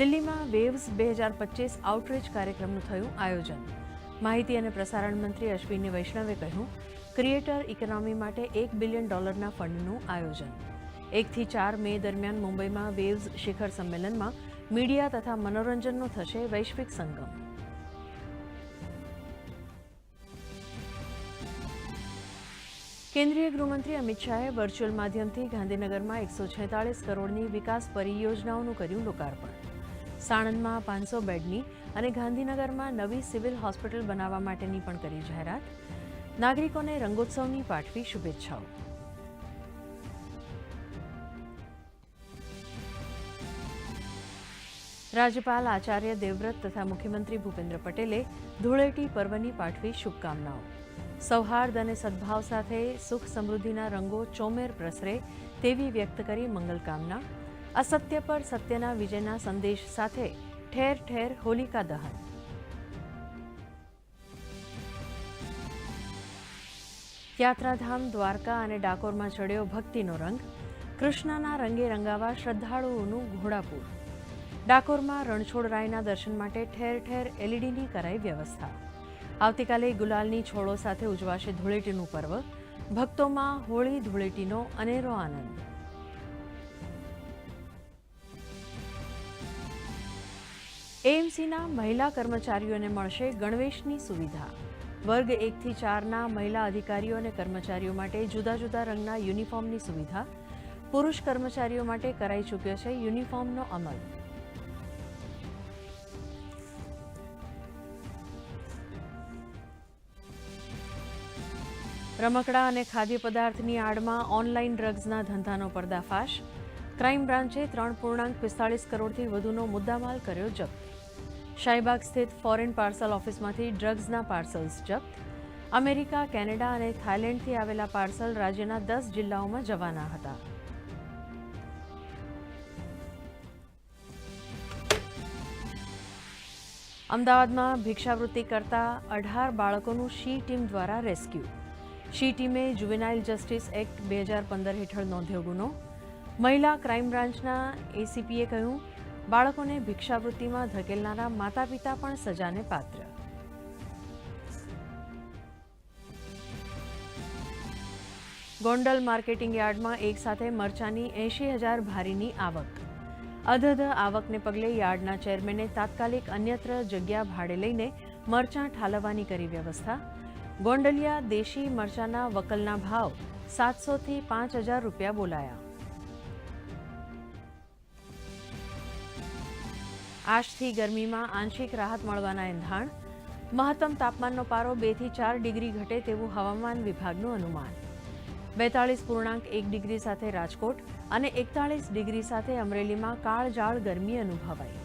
દિલ્હીમાં વેવ્સ બે હજાર પચીસ આઉટરીચ કાર્યક્રમનું થયું આયોજન. માહિતી અને પ્રસારણ મંત્રી અશ્વિની વૈષ્ણવે કહ્યું ક્રિએટર ઇકોનોમી માટે એક બિલિયન ડોલરના ફંડનું આયોજન. એકથી ચાર મે દરમિયાન મુંબઈમાં વેવ્સ શિખર સંમેલનમાં મીડિયા તથા મનોરંજનનો થશે વૈશ્વિક સંગમ. કેન્દ્રીય ગૃહમંત્રી અમિત શાહે વર્ચ્યુઅલ માધ્યમથી ગાંધીનગરમાં એકસો છેતાળીસ કરોડની વિકાસ પરિયોજનાઓનું કર્યું લોકાર્પણ. સાણંદમાં પાંચસો બેડની અને ગાંધીનગરમાં નવી સિવિલ હોસ્પિટલ બનાવવા માટેની પણ કરી જાહેરાત. નાગરિકોને રંગોત્સવની પાઠવી શુભેચ્છાઓ. રાજ્યપાલ આચાર્ય દેવવ્રત તથા મુખ્યમંત્રી ભૂપેન્દ્ર પટેલે ધૂળેટી પર્વની પાઠવી શુભકામનાઓ. સૌહાર્દ અને સદભાવ સાથે સુખ સમૃદ્ધિના રંગો ચોમેર પ્રસરે તેવી વ્યક્ત કરી મંગલકામના અસત્ય પર સત્યના વિજયના સંદેશ સાથે ઠેર ઠેર હોલિકા દહન. યાત્રાધામ, દ્વારકા અને ડાકોરમાં ચડ્યો ભક્તિનો રંગ. કૃષ્ણના રંગે રંગાવા શ્રદ્ધાળુઓનું ઘોડાપુર. ડાકોરમાં રણછોડરાયના દર્શન માટે ઠેર ઠેર એલઈડીની કરાઈ વ્યવસ્થા. આવતીકાલે ગુલાલની છોડો સાથે ઉજવાશે ધૂળેટીનું પર્વ. ભક્તોમાં હોળી ધૂળેટીનો અનેરો આનંદ. એએમસીના મહિલા કર્મચારીઓને મળશે ગણવેશની સુવિધા. વર્ગ એકથી ચારના મહિલા અધિકારીઓ અને કર્મચારીઓ માટે જુદા જુદા રંગના યુનિફોર્મની સુવિધા. પુરુષ કર્મચારીઓ માટે કરાઈ ચૂક્યો છે યુનિફોર્મનો અમલ. રમકડા અને ખાદ્ય પદાર્થની આડમાં ઓનલાઈન ડ્રગ્સના ધંધાનો પર્દાફાશ. ક્રાઇમ બ્રાન્ચે ત્રણ પૂર્ણાંક પિસ્તાળીસ કરોડથી વધુનો મુદ્દામાલ કર્યો જપ્ત. શાહીબાગ સ્થિત ફોરેન પાર્સલ ઓફિસમાંથી ડ્રગ્સના પાર્સલ્સ જપ્ત. અમેરિકા, કેનેડા અને થાઇલેન્ડથી આવેલા પાર્સલ રાજ્યના દસ જિલ્લાઓમાં જવાના હતા. અમદાવાદમાં ભિક્ષાવૃત્તિ કરતા અઢાર બાળકોનું શી ટીમ દ્વારા રેસ્ક્યુ. શી ટીમે જુવેનાઇલ જસ્ટિસ એક્ટ બે હજાર પંદર હેઠળ નોંધ્યો ગુનો. મહિલા ક્રાઇમ બ્રાન્ચના એસીપીએ કહ્યું બાળકોને ભિક્ષાવૃત્તિમાં ધકેલનારા માતા પિતા પણ સજાને પાત્ર. ગોંડલ માર્કેટિંગ યાર્ડમાં એક સાથે મરચાની એંશી હજાર ભારીની આવક. અધધ આવકને પગલે યાર્ડના ચેરમેને તાત્કાલિક અન્યત્ર જગ્યા ભાડે લઈને મરચાં ઠાલવવાની કરી વ્યવસ્થા. ગોંડલિયા દેશી મરચાના વકલના ભાવ સાતસોથી પાંચ હજાર રૂપિયા બોલાયા. આજથી ગરમીમાં આંશિક રાહત મળવાના એંધાણ. મહત્તમ તાપમાનનો પારો બેથી ચાર ડિગ્રી ઘટે તેવું હવામાન વિભાગનું અનુમાન. બેતાળીસ પૂર્ણાંક એક ડિગ્રી સાથે રાજકોટ અને એકતાળીસ ડિગ્રી સાથે અમરેલીમાં કાળજાળ ગરમી અનુભવાઈ.